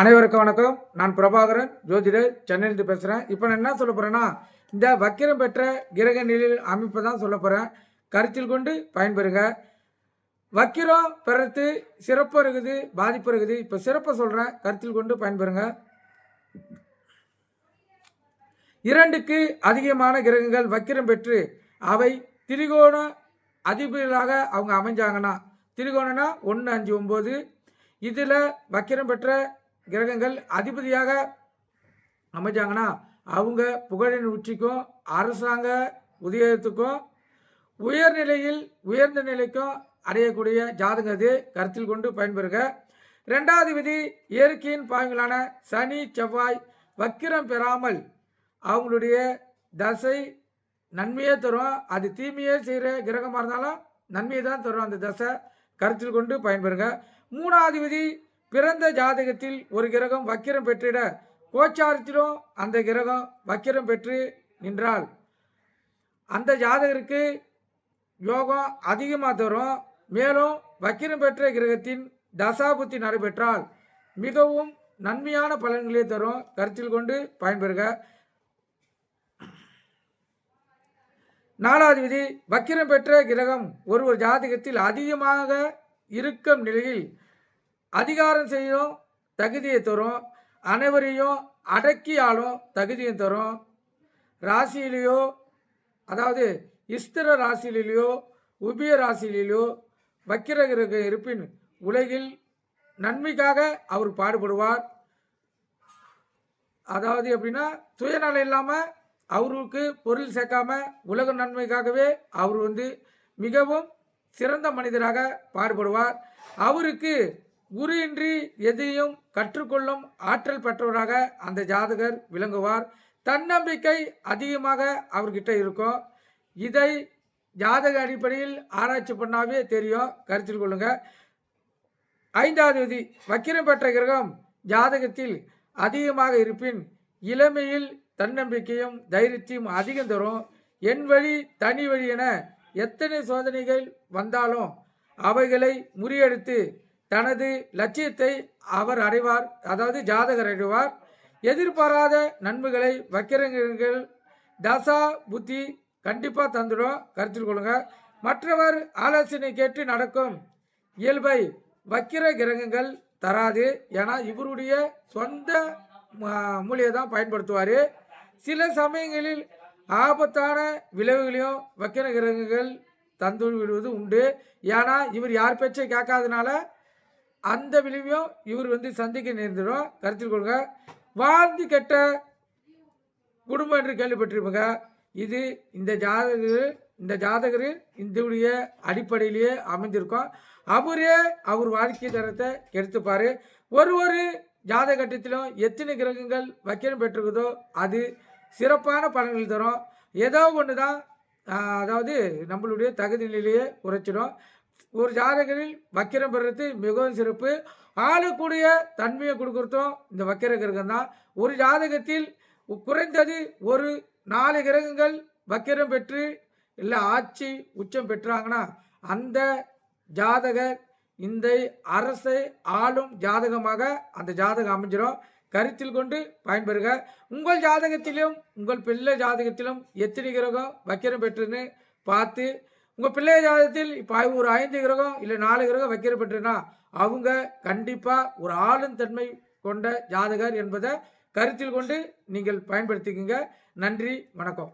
அனைவருக்கும் வணக்கம். நான் பிரபாகரன் ஜோதிடர் சென்னையிலிருந்து பேசுகிறேன் இப்போ நான் என்ன சொல்ல போகிறேன்னா இந்த வக்கிரம் பெற்ற கிரக நிலையில் அமைப்பை தான் சொல்ல போகிறேன் கருத்தில் கொண்டு பயன்பெறுங்க. வக்கிரம் பெறது சிறப்பு இருக்குது பாதிப்பு இருக்குது. இப்போ சிறப்பை சொல்கிறேன் கருத்தில் கொண்டு பயன்பெறுங்க. இரண்டுக்கு அதிகமான கிரகங்கள் வக்கிரம் பெற்று அவை திரிகோண அதிபதிகளாக அவங்க அமைஞ்சாங்கன்னா திரிகோணனா ஒன்று அஞ்சு ஒம்பது. இதில் வக்கிரம் பெற்ற கிரகங்கள் அதிபதியாக அமைஞ்சாங்கன்னா அவங்க புகழின் உச்சிக்கும் அரசாங்க உதயத்துக்கும் உயர்நிலையில் உயர்ந்த நிலைக்கும் அடையக்கூடிய ஜாதகம் அது. கருத்தில் கொண்டு பயன்பெறுக. ரெண்டாவது விதி இயற்கையின் பாயங்களான சனி செவ்வாய் வக்கிரம் பெறாமல் அவங்களுடைய தசை நன்மையே தரும். அது தீமையே செய்கிற கிரகமாக இருந்தாலும் நன்மையை தான் தரும் அந்த தசை. கருத்தில் கொண்டு பயன்பெறுங்க மூணாவது விதி பிறந்த ஜாதகத்தில் ஒரு கிரகம் வக்கிரம் பெற்றிட கோச்சாரத்திலும் அந்த கிரகம் வக்கிரம் பெற்று நின்றால் அந்த ஜாதகருக்கு யோகம் அதிகமாக தரும். மேலும் வக்கிரம் பெற்ற கிரகத்தின் தசாபுத்தி நடைபெற்றால் மிகவும் நன்மையான பலன்களை தரும். கருத்தில் கொண்டு பயன்பெறுக. நாலாவது விதி வக்கிரம் பெற்ற கிரகம் ஒரு ஒரு ஜாதகத்தில் அதிகமாக இருக்கும் நிலையில் அதிகாரம் செய்யும் தகுதியை தரும். அனைவரையும் அடக்கி ஆளும் தகுதியை தரும். ராசியிலேயோ அதாவது இஸ்திர ராசியிலேயோ உபிய ராசியிலேயோ வக்கிரகிரக இருப்பின் உலகில் நன்மைக்காக அவர் பாடுபடுவார். அதாவது எப்படின்னா சுயநலம் இல்லாமல் அவருக்கு பொருள் சேர்க்காம உலக நன்மைக்காகவே அவர் வந்து மிகவும் சிறந்த மனிதராக பாடுபடுவார். அவருக்கு குரு இன்றி எதையும் கற்றுக்கொள்ளும் ஆற்றல் பெற்றவராக அந்த ஜாதகர் விளங்குவார். தன்னம்பிக்கை அதிகமாக அவர்கிட்ட இருக்கும். இதை ஜாதக அடிப்படையில் ஆராய்ச்சி பண்ணாவே தெரியும். கருத்தில் கொள்ளுங்க. ஐந்தாவது விதி வக்கிரம் பெற்ற கிரகம் ஜாதகத்தில் அதிகமாக இருப்பின் இளமையில் தன்னம்பிக்கையும் தைரியத்தையும் அதிகம் தரும். என் வழி தனி வழி என எத்தனை சோதனைகள் வந்தாலும் அவைகளை முறியடித்து தனது லட்சியத்தை அவர் அடைவார் அதாவது ஜாதகர் அடைவார் எதிர்பாராத நன்மைகளை வக்கிரங்கள் தசா புத்தி கண்டிப்பாக தந்துடும். கருத்தில் கொள்ளுங்க. மற்றவர் ஆலோசனை கேட்டு நடக்கும் இயல்பை வக்கிர கிரகங்கள் தராது. ஏன்னா இவருடைய சொந்த மூலியை தான் பயன்படுத்துவார். சில சமயங்களில் ஆபத்தான விளைவுகளையும் வக்கிர கிரகங்கள் தந்து விடுவது உண்டு. ஏன்னா இவர் யார் பேச்சை கேட்காதனால அந்த விளைவையும் இவர் வந்து சந்திக்க நேர்ந்துடும் கருத்தில் கொள்க. வாழ்ந்து கெட்ட குடும்பம் என்று கேள்விப்பட்டிருப்பங்க. இது இந்த ஜாதகர் இந்த ஜாதகர் இந்துடைய அடிப்படையிலேயே அமைந்திருக்கும். அவரே அவர் வாழ்க்கை தரத்தை கெடுத்துப்பார். ஒரு ஒரு ஜாதக கட்டத்திலும் எத்தனை கிரகங்கள் வக்கிரம் பெற்றிருக்குதோ அது சிறப்பான பலன்கள் தரும். ஏதோ ஒன்று தான் அதாவது நம்மளுடைய தகுதி நிலையை குறைச்சிடும் ஒரு ஜாதகரில் வக்கிரம் பெறுறது மிகவும் சிறப்பு. ஆளக்கூடிய தன்மையை கொடுக்குறதும் இந்த வக்கிர கிரகம் தான். ஒரு ஜாதகத்தில் குறைந்தது ஒரு நாலு கிரகங்கள் வக்கிரம் பெற்று இல்லை ஆட்சி உச்சம் பெற்றாங்கன்னா அந்த ஜாதகர் இந்த அரசை ஆளும் ஜாதகமாக அந்த ஜாதகம் அமைஞ்சிடும் கருத்தில் கொண்டு பயன்பெறுக. உங்கள் ஜாதகத்திலும் உங்கள் பிள்ளை ஜாதகத்திலும் எத்தனை கிரகம் வக்கிரம் பெற்றுன்னு பார்த்து உங்கள் பிள்ளை ஜாதகத்தில் இப்போ ஒரு ஐந்து கிரகம் இல்லை நாலு கிரகம் வைக்கிற அவங்க கண்டிப்பாக ஒரு ஆளும் தன்மை கொண்ட ஜாதகர் என்பதை கருத்தில் கொண்டு நீங்கள் பயன்படுத்திக்கங்க. நன்றி வணக்கம்.